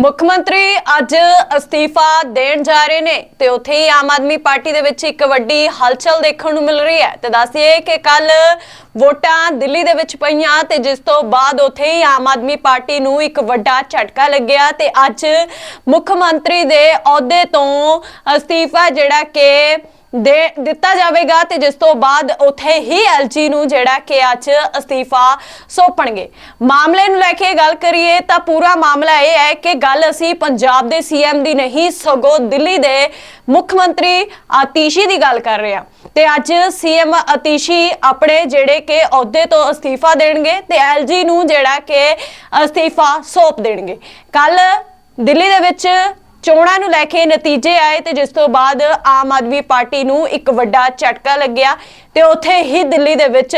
ਮੁੱਖ ਮੰਤਰੀ ਅੱਜ ਅਸਤੀਫਾ ਦੇਣ ਜਾ ਰਹੇ ਨੇ ਤੇ ਉੱਥੇ ਹੀ ਆਮ ਆਦਮੀ ਪਾਰਟੀ ਦੇ ਵਿੱਚ ਇੱਕ ਵੱਡੀ ਹਲਚਲ ਦੇਖਣ ਨੂੰ ਮਿਲ ਰਹੀ ਹੈ। ਤੇ ਦੱਸਿਏ ਕਿ ਕੱਲ ਵੋਟਾਂ ਦਿੱਲੀ ਦੇ ਵਿੱਚ ਪਈਆਂ ਤੇ ਜਿਸ ਤੋਂ ਬਾਅਦ ਉੱਥੇ ਹੀ ਆਮ ਆਦਮੀ ਪਾਰਟੀ ਨੂੰ ਇੱਕ ਵੱਡਾ ਝਟਕਾ ਲੱਗਿਆ ਤੇ ਅੱਜ ਮੁੱਖ ਮੰਤਰੀ ਦੇ ਅਹੁਦੇ ਤੋਂ ਅਸਤੀਫਾ ਜਿਹੜਾ ਕਿ ਦੇ ਦਿੱਤਾ ਜਾਵੇਗਾ ਤੇ ਜਿਸ ਤੋਂ ਬਾਅਦ ਉੱਥੇ ਹੀ ਐਲਜੀ ਨੂੰ ਜਿਹੜਾ ਕਿ ਅੱਜ ਅਸਤੀਫਾ ਸੌਂਪਣਗੇ। ਮਾਮਲੇ ਨੂੰ ਲੈ ਕੇ ਗੱਲ ਕਰੀਏ ਤਾਂ ਪੂਰਾ ਮਾਮਲਾ ਇਹ ਹੈ ਕਿ ਗੱਲ ਅਸੀਂ ਪੰਜਾਬ ਦੇ ਸੀਐਮ ਦੀ ਨਹੀਂ, ਸਗੋਂ ਦਿੱਲੀ ਦੇ ਮੁੱਖ ਮੰਤਰੀ ਆਤੀਸ਼ੀ ਦੀ ਗੱਲ ਕਰ ਰਹੇ ਹਾਂ। ਤੇ ਅੱਜ ਸੀਐਮ ਆਤੀਸ਼ੀ ਆਪਣੇ ਜਿਹੜੇ ਕਿ ਅਹੁਦੇ ਤੋਂ ਅਸਤੀਫਾ ਦੇਣਗੇ ਤੇ ਐਲਜੀ ਨੂੰ ਜਿਹੜਾ ਕਿ ਅਸਤੀਫਾ ਸੌਂਪ ਦੇਣਗੇ। ਕੱਲ ਦਿੱਲੀ ਦੇ ਵਿੱਚ ਚੋਣਾਂ ਨੂੰ ਲੈ ਕੇ ਨਤੀਜੇ ਆਏ ਤੇ ਜਿਸ ਤੋਂ ਬਾਅਦ ਆਮ ਆਦਮੀ ਪਾਰਟੀ ਨੂੰ ਇੱਕ ਵੱਡਾ ਝਟਕਾ ਲੱਗਿਆ ਤੇ ਉੱਥੇ ਹੀ ਦਿੱਲੀ ਦੇ ਵਿੱਚ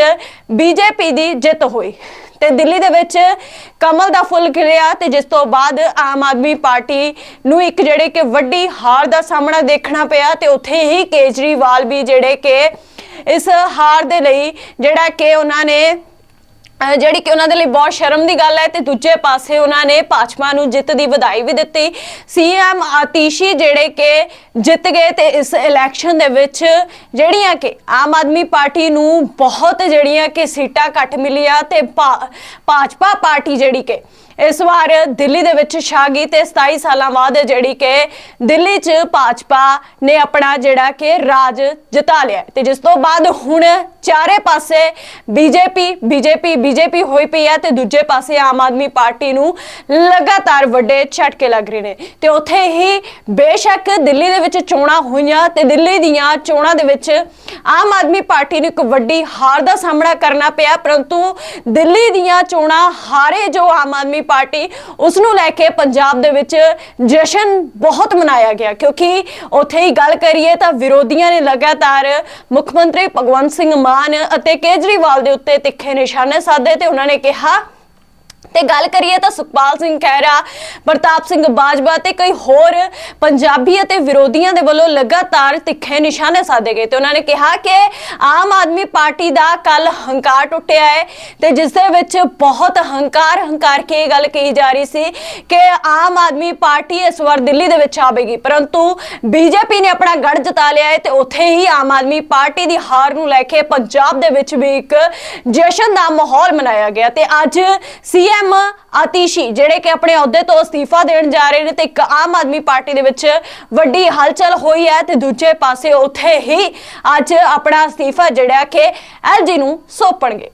ਬੀਜੇਪੀ ਦੀ ਜਿੱਤ ਹੋਈ। ਤੇ ਦਿੱਲੀ ਦੇ ਵਿੱਚ ਕਮਲ ਦਾ ਫੁੱਲ ਖਿੜਿਆ ਤੇ ਜਿਸ ਤੋਂ ਬਾਅਦ ਆਮ ਆਦਮੀ ਪਾਰਟੀ ਨੂੰ ਇੱਕ ਜਿਹੜੇ ਕਿ ਵੱਡੀ ਹਾਰ ਦਾ ਸਾਹਮਣਾ ਦੇਖਣਾ ਪਿਆ ਤੇ ਉੱਥੇ ਹੀ ਕੇਜਰੀਵਾਲ ਵੀ ਜਿਹੜੇ ਕਿ ਇਸ ਹਾਰ ਦੇ ਲਈ ਜਿਹੜਾ ਕਿ ਉਹਨਾਂ ਨੇ ਜਿਹੜੀ ਕਿ ਉਹਨਾਂ ਦੇ ਲਈ ਬਹੁਤ ਸ਼ਰਮ ਦੀ ਗੱਲ ਹੈ ਤੇ ਦੂਜੇ ਪਾਸੇ ਉਹਨਾਂ ਨੇ ਭਾਜਪਾ ਨੂੰ ਜਿੱਤ ਦੀ ਵਧਾਈ ਵੀ ਦਿੱਤੀ। ਸੀਐਮ ਆਤੀਸ਼ੀ ਜਿਹੜੇ ਕਿ ਜਿੱਤ ਗਏ ਤੇ ਇਸ ਇਲੈਕਸ਼ਨ ਦੇ ਵਿੱਚ ਜਿਹੜੀਆਂ ਕਿ ਆਮ ਆਦਮੀ ਪਾਰਟੀ ਨੂੰ ਬਹੁਤ ਜਿਹੜੀਆਂ ਕਿ ਸੀਟਾਂ ਘੱਟ ਮਿਲੀਆਂ ਤੇ ਭਾ- ਭਾਜਪਾ ਪਾਰਟੀ ਜਿਹੜੀ ਕਿ ਇਸ ਵਾਰ ਦਿੱਲੀ ਦੇ ਵਿੱਚ ਛਾ ਗਈ ਤੇ 27 ਸਾਲਾਂ ਬਾਅਦ ਜਿਹੜੀ ਕਿ ਦਿੱਲੀ 'ਚ ਭਾਜਪਾ ਨੇ ਆਪਣਾ ਜਿਹੜਾ ਕਿ ਰਾਜ ਜਿਤਾ ਲਿਆ। ਤੇ ਜਿਸ ਤੋਂ ਬਾਅਦ ਹੁਣ ਚਾਰੇ ਪਾਸੇ ਬੀਜੇਪੀ ਬੀਜੇਪੀ ਬੀਜੇਪੀ ਹੋਈ ਪਈ ਹੈ ਤੇ ਦੂਜੇ ਪਾਸੇ ਆਮ ਆਦਮੀ ਪਾਰਟੀ ਨੂੰ ਲਗਾਤਾਰ ਵੱਡੇ ਝਟਕੇ ਲੱਗ ਰਹੇ ਨੇ। ਤੇ ਉੱਥੇ ਹੀ ਬੇਸ਼ੱਕ ਦਿੱਲੀ ਦੇ ਵਿੱਚ ਚੋਣਾਂ ਹੋਈਆਂ ਤੇ ਦਿੱਲੀ ਦੀਆਂ ਚੋਣਾਂ ਦੇ ਵਿੱਚ ਆਮ ਆਦਮੀ ਪਾਰਟੀ ਨੂੰ ਇੱਕ ਵੱਡੀ ਹਾਰ ਦਾ ਸਾਹਮਣਾ ਕਰਨਾ ਪਿਆ, ਪਰੰਤੂ ਦਿੱਲੀ ਦੀਆਂ ਚੋਣਾਂ ਹਾਰੇ ਜੋ ਆਮ ਆਦਮੀ ਪਾਰਟੀ, ਉਸ ਨੂੰ ਲੈ ਕੇ ਪੰਜਾਬ ਦੇ ਵਿੱਚ ਜਸ਼ਨ ਬਹੁਤ ਮਨਾਇਆ ਗਿਆ। ਕਿਉਂਕਿ ਉੱਥੇ ਹੀ ਗੱਲ ਕਰੀਏ ਤਾਂ ਵਿਰੋਧੀਆਂ ਨੇ ਲਗਾਤਾਰ ਮੁੱਖ ਮੰਤਰੀ ਭਗਵੰਤ ਸਿੰਘ ਮਾਨ ਅਤੇ ਕੇਜਰੀਵਾਲ ਦੇ ਉੱਤੇ ਤਿੱਖੇ ਨਿਸ਼ਾਨੇ ਸਾਧ ਤੇ ਉਹਨਾਂ ਨੇ ਕਿਹਾ ਤੇ ਗੱਲ ਕਰੀਏ ਤਾਂ ਸੁਖਪਾਲ ਸਿੰਘ ਖਹਿਰਾ, ਪ੍ਰਤਾਪ ਸਿੰਘ ਬਾਜਵਾ ਤੇ ਕਈ ਹੋਰ ਪੰਜਾਬੀ ਅਤੇ ਵਿਰੋਧੀਆਂ ਦੇ ਵੱਲੋਂ ਲਗਾਤਾਰ ਤਿੱਖੇ ਨਿਸ਼ਾਨੇ ਸਾਧੇ ਗਏ ਤੇ ਉਹਨਾਂ ਨੇ ਕਿਹਾ ਕਿ ਆਮ ਆਦਮੀ ਪਾਰਟੀ ਦਾ ਕੱਲ ਹੰਕਾਰ ਟੁੱਟਿਆ ਹੈ ਤੇ ਜਿਸ ਦੇ ਵਿੱਚ ਬਹੁਤ ਹੰਕਾਰ ਹੰਕਾਰ ਕੇ ਇਹ ਗੱਲ ਕਹੀ ਜਾ ਰਹੀ ਸੀ ਕਿ ਆਮ ਆਦਮੀ ਪਾਰਟੀ ਇਸ ਵਾਰ ਦਿੱਲੀ ਦੇ ਵਿੱਚ ਆਵੇਗੀ, ਪਰੰਤੂ ਬੀਜੇਪੀ ਨੇ ਆਪਣਾ ਗੜ ਜਤਾ ਲਿਆ ਹੈ ਤੇ ਉੱਥੇ ਹੀ ਆਮ ਆਦਮੀ ਪਾਰਟੀ ਦੀ ਹਾਰ ਨੂੰ ਲੈ ਕੇ ਪੰਜਾਬ ਦੇ ਵਿੱਚ ਵੀ ਇੱਕ ਜਸ਼ਨ ਦਾ ਮਾਹੌਲ ਮਨਾਇਆ ਗਿਆ ਤੇ ਅੱਜ ਸੀ ਸੀਐਮ ਆਤੀਸ਼ੀ ਜਿਹੜੇ ਕਿ ਆਪਣੇ ਅਹੁਦੇ ਤੋਂ ਅਸਤੀਫਾ ਦੇਣ ਜਾ ਰਹੇ ਨੇ ਤੇ ਇੱਕ ਆਮ ਆਦਮੀ ਪਾਰਟੀ ਦੇ ਵਿੱਚ ਵੱਡੀ ਹਲਚਲ ਹੋਈ ਹੈ ਤੇ ਦੂਜੇ ਪਾਸੇ ਉੱਥੇ ਹੀ ਅੱਜ ਆਪਣਾ ਅਸਤੀਫਾ ਜਿਹੜਾ ਕਿ ਐਲਜੀ ਨੂੰ ਸੌਂਪਣਗੇ।